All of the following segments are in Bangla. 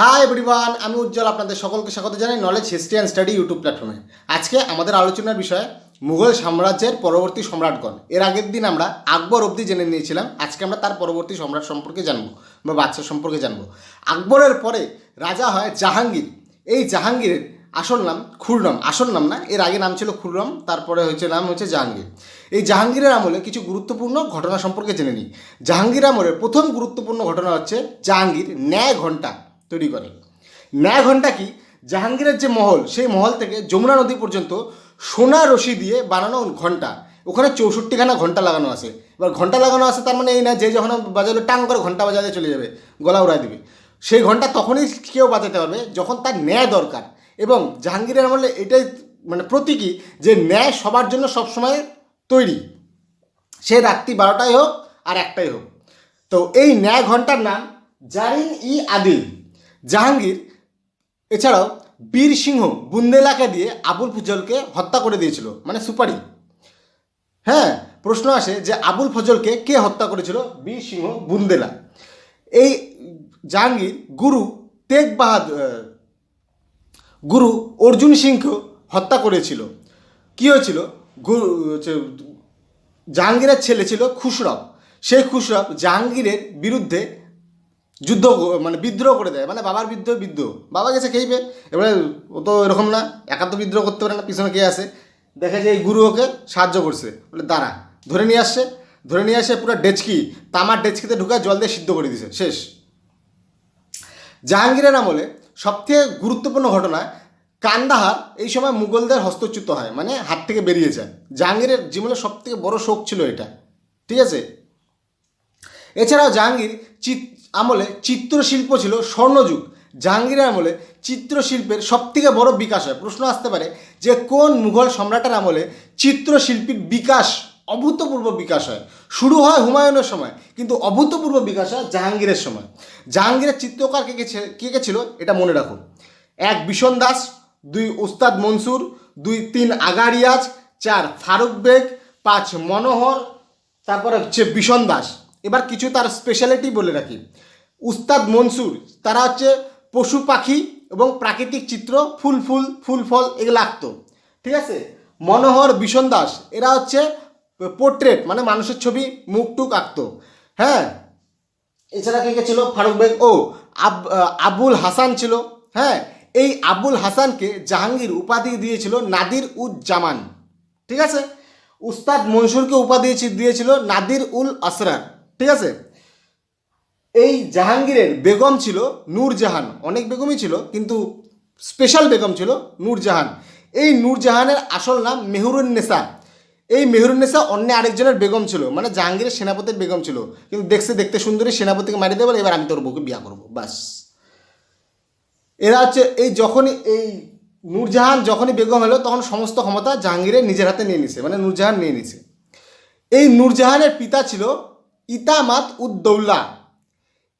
হাই এভরিওয়ান আমি উজ্জ্বল আপনাদের সকলকে স্বাগত জানাই knowledge history and study YouTube প্ল্যাটফর্মে আজকে আমাদের আলোচনার বিষয় মুঘল সাম্রাজ্যের পরবর্তী সম্রাটগণ। এর আগের দিন আমরা আকবর অবধি জেনে নিয়েছিলাম। আজকে আমরা তার পরবর্তী সম্রাট সম্পর্কে জানব বা বাচ্চা সম্পর্কে জানব। আকবরের পরে রাজা হয় জাহাঙ্গীর। এই জাহাঙ্গীরের আসল নাম খুররম আসল নাম না, এর আগে নাম ছিল খুররম তারপরে হচ্ছে নাম হচ্ছে জাহাঙ্গীর। এই জাহাঙ্গীরের আমলে কিছু গুরুত্বপূর্ণ ঘটনা সম্পর্কে জেনে নিই। জাহাঙ্গীর আমলের প্রথম গুরুত্বপূর্ণ ঘটনা হচ্ছে জাহাঙ্গীর ন্যায় ঘণ্টা। তৈরি করে। ন্যায় ঘণ্টা কি? জাহাঙ্গীরের যে মহল, সেই মহল থেকে যমুনা নদী পর্যন্ত সোনা রশি দিয়ে বানানো ঘণ্টা। ওখানে চৌষট্টিখানা ঘণ্টা লাগানো আছে। এবার ঘণ্টা লাগানো আছে তার মানে এই না যে যখন বাজালে টাং করে ঘণ্টা বাজাতে চলে যাবে, গলা উড়াই দেবে। সেই ঘণ্টা তখনই কেউ বাজাতে পারবে যখন তার ন্যায় দরকার। এবং জাহাঙ্গীরের আমলে এটাই মানে প্রতীকী যে ন্যায় সবার জন্য সবসময় তৈরি। সে রাত্রি বারোটাই হোক আর একটাই হোক। তো এই ন্যায় ঘণ্টার নাম জারিন ই আদিল জাহাঙ্গীর, এছাড়াও বীর সিংহ বুন্দেলাকে দিয়ে আবুল ফজলকে হত্যা করে দিয়েছিল মানে সুপারি। হ্যাঁ প্রশ্ন আসে যে আবুল ফজলকে কে হত্যা করেছিল? বীর সিংহ বুন্দেলা। এই জাহাঙ্গীর গুরু তেগ বাহাদুর গুরু অর্জুন সিংকে হত্যা করেছিল। কি হয়েছিল? গুরু জাহাঙ্গীরের ছেলে ছিল খুশরব। সেই খুশরব জাহাঙ্গীরের বিরুদ্ধে যুদ্ধ মানে বিদ্রোহ করে দেয়। মানে বাবার বিদ্রোহ বিদ্রোহ। বাবা গেছে খেইবে। এবারে ও তো এরকম না, একা তো বিদ্রোহ করতে পারে না, পিছনে কে আসে দেখে যে এই গুরু ওকে সাহায্য করছে। বলে, দাঁড়া, ধরে নিয়ে আসছে। ধরে নিয়ে আসে পুরো ডেচকি, তামার ডেচকিতে ঢুকায় জল দিয়ে সিদ্ধ করে দিছে শেষ। জাহাঙ্গীরের আমলে সবথেকে গুরুত্বপূর্ণ ঘটনা, কান্দাহার এই সময় মুঘলদের হস্তচ্যুত হয় মানে হাত থেকে বেরিয়ে যায়। জাহাঙ্গীরের জীবনের সবথেকে বড় শোক ছিল এটা। ঠিক আছে? এছাড়াও জাহাঙ্গীর আমলে চিত্রশিল্প ছিল স্বর্ণযুগ। জাহাঙ্গীরের আমলে চিত্রশিল্পের সবথেকে বড় বিকাশ হয়। প্রশ্ন আসতে পারে যে কোন মুঘল সম্রাটের আমলে চিত্রশিল্পীর বিকাশ অভূতপূর্ব বিকাশ হয়? শুরু হয় হুমায়ুনের সময়, কিন্তু অভূতপূর্ব বিকাশ হয় জাহাঙ্গীরের সময়। জাহাঙ্গীরের চিত্রকার কে কে কে ছিল? এটা মনে রাখো। এক বিশন দাস, দুই, উস্তাদ মনসুর, দুই, তিন, আগারিয়াজ, চার, ফারুক বেগ, পাঁচ, মনোহর, তারপরে হচ্ছে বিশন দাস। এবার কিছু তার স্পেশালিটি বলে রাখি। উস্তাদ মনসুর, তারা হচ্ছে পশু পাখি এবং প্রাকৃতিক চিত্র, ফুল ফুল ফুল, ফল এগুলো আঁকতো। ঠিক আছে? মনোহর বিশন দাস, এরা হচ্ছে পোর্ট্রেট মানে মানুষের ছবি মুখ টুক আঁকতো। হ্যাঁ? এছাড়া কে কে ছিল? ফারুক বেগ, ও, আব, আবুল হাসান ছিল। হ্যাঁ? এই আবুল হাসানকে জাহাঙ্গীর উপাধি দিয়েছিল নাদির উজ জামান। ঠিক আছে? উস্তাদ মনসুরকে উপাধি দিয়েছিল নাদির উল আসরার। ঠিক আছে? এই জাহাঙ্গীরের বেগম ছিল নূরজাহান। অনেক বেগমই ছিল, কিন্তু স্পেশাল বেগম ছিল নূরজাহান। এই নূরজাহানের আসল নাম মেহরুন্নেসা এই মেহরুন্নেসা অন্য আরেকজনের বেগম ছিল মানে জাহাঙ্গীরের সেনাপতির বেগম ছিল। কিন্তু দেখতে দেখতে সুন্দরী সেনাপতিকে মারি দেবে এবার আমি তোর বউকে বিয়া করব। বাস। এরা হচ্ছে, এই যখনই, এই নূরজাহান যখনই বেগম হলো, তখন সমস্ত ক্ষমতা জাহাঙ্গীরের নিজের হাতে নিয়ে নিছে মানে নূরজাহান নিয়ে নিছে। এই নূরজাহানের পিতা ছিল ইতামাত উদ্দৌল্লা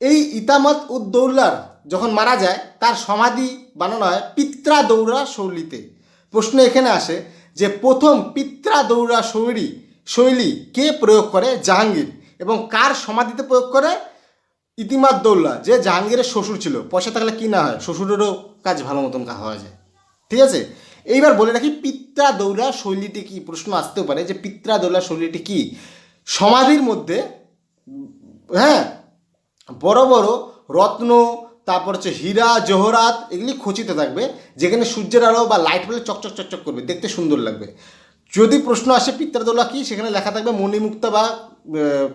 এই ইতামাত উদ্দৌল্লার যখন মারা যায়, তার সমাধি বানানো হয় পিত্রা দৌড়া শৈলীতে। প্রশ্ন এখানে আসে যে প্রথম পিত্রা দৌড়া শৈলী শৈলী কে প্রয়োগ করে? জাহাঙ্গীর। এবং কার সমাধিতে প্রয়োগ করে? ইতিমাদ দৌল্লা যে জাহাঙ্গীরের শ্বশুর ছিল। পয়সা থাকলে কি না হয়? শ্বশুরেরও কাজ ভালো মতন কা হওয়া যায়। ঠিক আছে? এইবার বলে রাখি, পিত্রা দৌড়া শৈলীটি কি? প্রশ্ন আসতেও পারে যে পিত্রা দৌড়া শৈলীটি কি? সমাধির মধ্যে হ্যাঁ বড় বড় রত্ন, তারপর হচ্ছে হীরা, জহরাত, এগুলি খচিত থাকবে, যেখানে সূর্যের আলো বা লাইট পেলে চকচক চকচক করবে, দেখতে সুন্দর লাগবে। যদি প্রশ্ন আসে পিত্রাদোলা কি, সেখানে লেখা থাকবে মণিমুক্তা বা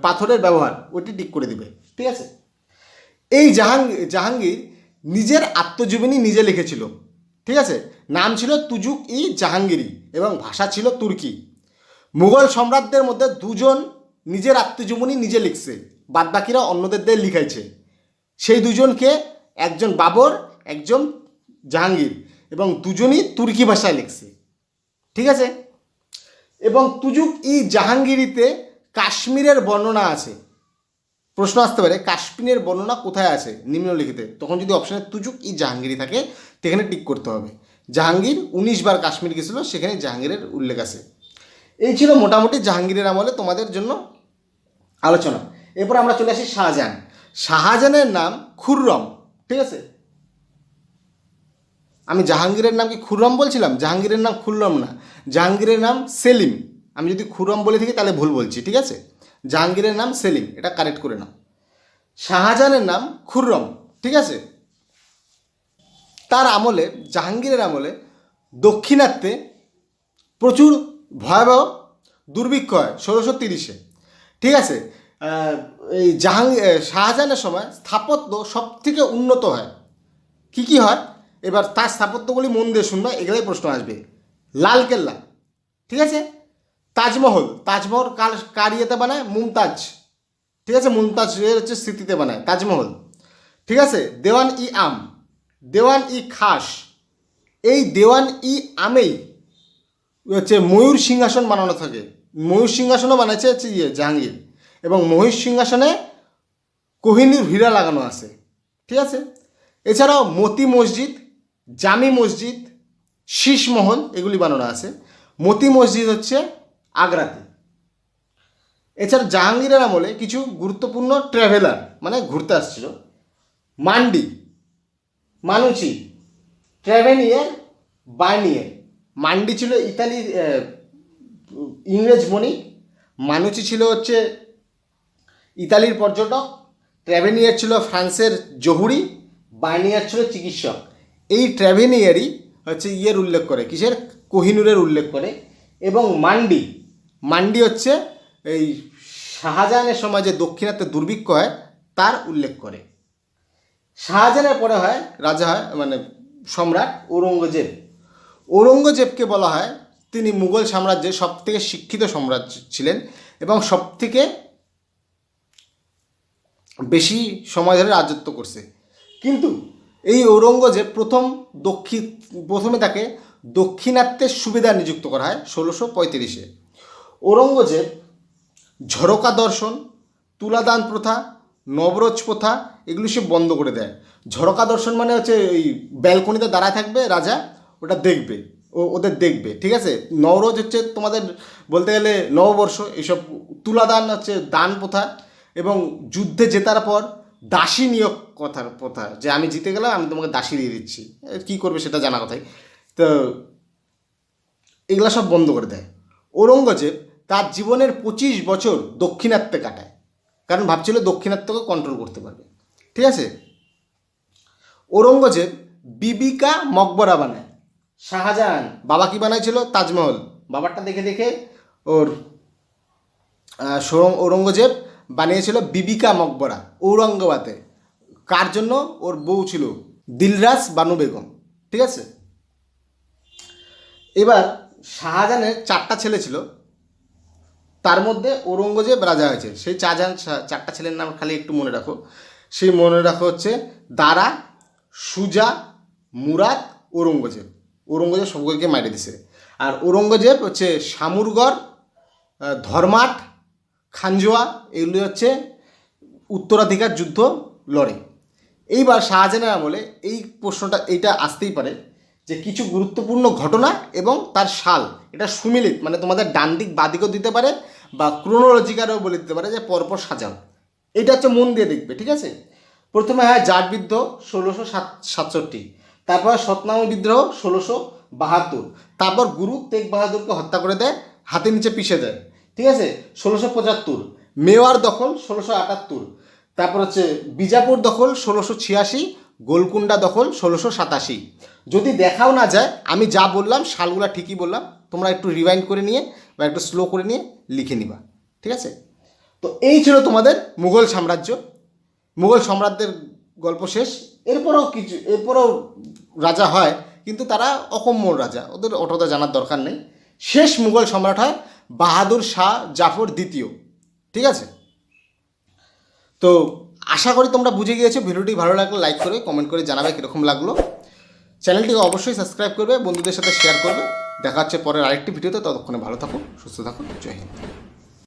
পাথরের ব্যবহার ওইটি ঠিক করে দিবে, ঠিক আছে? এই জাহাঙ্গীর জাহাঙ্গীর নিজের আত্মজীবনী নিজে লিখেছিল, ঠিক আছে? নাম ছিল তুজুক ই জাহাঙ্গীরি এবং ভাষা ছিল তুর্কি। মুঘল সম্রাটদের মধ্যে দুজন নিজের আত্মজীবনী নিজে লিখছে, বাদবাকিরা অন্যদের দিয়ে লিখাইছে। সেই দুজনকে একজন বাবর, একজন জাহাঙ্গীর এবং দুজনই তুর্কি ভাষায় লিখছে। ঠিক আছে? এবং তুজুক ই জাহাঙ্গীরিতে কাশ্মীরের বর্ণনা আছে। প্রশ্ন আসতে পারে, কাশ্মীরের বর্ণনা কোথায় আছে নিম্নলিখিতে? তখন যদি অপশানে তুজুক ই জাহাঙ্গীরি থাকে, সেখানে টিক করতে হবে। জাহাঙ্গীর উনিশ বার কাশ্মীর গেছিল, সেখানে জাহাঙ্গীরের উল্লেখ আছে। এই ছিল মোটামুটি জাহাঙ্গীরের আমলে তোমাদের জন্য আলোচনা। এরপর আমরা চলে আসি শাহজাহান। শাহজাহানের নাম খুররম, ঠিক আছে? আমি জাহাঙ্গীরের নাম কি খুররম বলছিলাম? জাহাঙ্গীরের নাম খুররম না। জাহাঙ্গীরের নাম সেলিম। আমি যদি খুররম বলে থাকি তাহলে ভুল বলছি, ঠিক আছে? জাহাঙ্গীরের নাম সেলিম, এটা কারেক্ট করে নাও। শাহজাহানের নাম খুররম, ঠিক আছে? তার আমলে, জাহাঙ্গীরের আমলে দক্ষিণাত্যে প্রচুর ভয়াবহ দুর্ভিক্ষ হয়, ষোলোশো তিরিশে। ঠিক আছে? এই জাহাঙ্গীর শাহজাহানের সময় স্থাপত্য সব থেকে উন্নত হয়। কি কি হয়? এবার তার স্থাপত্যগুলি মন দিয়ে শুনবে, এগুলোই প্রশ্ন আসবে। লাল কেল্লা, ঠিক আছে? তাজমহল তাজমহল কার কার ইয়েতে বানায়? মুমতাজ, ঠিক আছে? মুমতাজ এর হচ্ছে স্মৃতিতে বানায়, তাজমহল। ঠিক আছে? দেওয়ান ই আম, দেওয়ান ই খাস, এই দেওয়ান ই আমেই হচ্ছে ময়ূর সিংহাসন বানানো থাকে। ময়ূর সিংহাসনও বানাইছে হচ্ছে ইয়ে জাহাঙ্গীর। এবং ময়ূর সিংহাসনে কোহিনুর হীরা লাগানো আছে। ঠিক আছে? এছাড়াও মতি মসজিদ, জামি মসজিদ শীষমহল এগুলি বানানো আছে। মতি মসজিদ হচ্ছে আগ্রাতে। এছাড়া জাহাঙ্গীরের আমলে কিছু গুরুত্বপূর্ণ ট্রাভেলার মানে ঘুরতে আসছিল। মান্ডি, মানুচি ট্র্যাভেনিয়ার বার্নিয়ার। মান্ডি ছিল ইতালির ইংরেজ বণিক মানুচি ছিল হচ্ছে ইতালির পর্যটক ট্র্যাভেনিয়ার ছিল ফ্রান্সের জহুরি বার্নিয়ার ছিল চিকিৎসক। এই ট্র্যাভেনিয়ারই হচ্ছে ইয়ের উল্লেখ করে, কিসের? কোহিনুরের উল্লেখ করে। এবং মান্ডি মান্ডি হচ্ছে এই শাহজাহানের সময় যে দক্ষিণাত্যে দুর্ভিক্ষ হয়, তার উল্লেখ করে। শাহজাহানের পরে হয়, রাজা হয় মানে সম্রাট ঔরঙ্গজেব। ঔরঙ্গজেবকে বলা হয় তিনি মুঘল সাম্রাজ্যের সব থেকে শিক্ষিত সম্রাট ছিলেন এবং সব থেকে বেশি সময় ধরে রাজত্ব করছে। কিন্তু এই ঔরঙ্গজেব প্রথম দক্ষিণ প্রথমে তাকে দক্ষিণাত্যের সুবিধা নিযুক্ত করা হয় ষোলোশো পঁয়ত্রিশে। ঔরঙ্গজেব ঝরকা দর্শন, তুলাদান প্রথা, নবরোজ প্রথা, এগুলো সে বন্ধ করে দেয়। ঝরকা দর্শন মানে হচ্ছে ওই ব্যালকনিতে দাঁড়ায় থাকবে রাজা, ওটা দেখবে। ও ওদের দেখবে, ঠিক আছে? নবরোজ হচ্ছে তোমাদের বলতে গেলে নববর্ষ এইসব তুলাদান হচ্ছে দান প্রথা এবং যুদ্ধে জেতার পর দাসী নিয়োগ কথার প্রথা, যে আমি জিতে গেলাম, আমি তোমাকে দাসী দিয়ে দিচ্ছি। কী করবে সেটা জানা কথাই। তো এগুলা সব বন্ধ করে দেয়। ঔরঙ্গজেব তার জীবনের পঁচিশ বছর দক্ষিণাত্যে কাটায়, কারণ ভাবছিল দক্ষিণাত্যকে কন্ট্রোল করতে পারবে। ঠিক আছে? ঔরঙ্গজেব বিবিকা মকবরা বানায়। শাহজাহান, বাবা কি বানাইছিল? তাজমহল। বাবারটা দেখে দেখে ওর ঔরঙ্গজেব বানিয়েছিল বিবিকা মকবরা, ঔরঙ্গাবাদে। কার জন্য? ওর বউ ছিল দিলরাজ বানু বেগম, ঠিক আছে? এবার শাহজাহানের চারটা ছেলে ছিল, তার মধ্যে ঔরঙ্গজেব রাজা হয়েছে। সেই চারজন চারটা ছেলের নাম খালি একটু মনে রাখো। সেই মনে রাখো হচ্ছে দারা, সুজা, মুরাদ, ঔরঙ্গজেব। ঔরঙ্গজেব সকলকে মারি দিছে। আর ঔরঙ্গজেব হচ্ছে শামুরগড় ধর্মাট, খানজোয়া, এগুলি হচ্ছে উত্তরাধিকার যুদ্ধ, লড়ে। এইবার শাহজাহানের আমলে এই প্রশ্নটা এইটা আসতেই পারে যে কিছু গুরুত্বপূর্ণ ঘটনা এবং তার সাল। এটা সুমিলিত মানে তোমাদের ডান দিক বাদিকেও দিতে পারে বা ক্রোনোলজিকারও বলে দিতে পারে যে পরপর সাজাও। এটা হচ্ছে মন দিয়ে দেখবে, ঠিক আছে? প্রথমে হয় জাটবিদ্ধ, ষোলোশো সাত সাতষট্টি। তারপর সতনাম বিদ্রোহ ষোলোশো বাহাত্তর। তারপর গুরু তেগ বাহাদুরকে হত্যা করে দেয় হাতে নিচে পিষে দেয়। ঠিক আছে? ষোলোশো পঁচাত্তর। মেওয়ার দখল ষোলোশো আটাত্তর। তারপর হচ্ছে বিজাপুর দখল ষোলোশো ছিয়াশি গোলকুন্ডা দখল ষোলোশো সাতাশি। যদি দেখাও না যায়, আমি যা বললাম, সালগুলা ঠিকই বললাম, তোমরা একটু রিভাইন্ড করে নিয়ে বা একটু স্লো করে নিয়ে লিখে নিবা। ঠিক আছে? তো এই ছিল তোমাদের মুঘল সাম্রাজ্য। মুঘল সম্রাটদের গল্প শেষ। এরপরেও কিছু, এরপরেও রাজা হয়, কিন্তু তারা অকম্য রাজা। ওদের অতটা জানার দরকার নেই। শেষ মুঘল সম্রাট হয় বাহাদুর শাহ জাফর দ্বিতীয়। ঠিক আছে? তো আশা করি তোমরা বুঝে গিয়েছো। ভিডিওটি ভালো লাগলে লাইক করে, কমেন্ট করে জানাবে কীরকম লাগল। চ্যানেলটিকে অবশ্যই সাবস্ক্রাইব করবে, বন্ধুদের সাথে শেয়ার করবে। দেখা হচ্ছে পরের আরেকটি ভিডিওতে, ততক্ষণে ভালো থাকুন, সুস্থ থাকুন, জয় হিন্দ।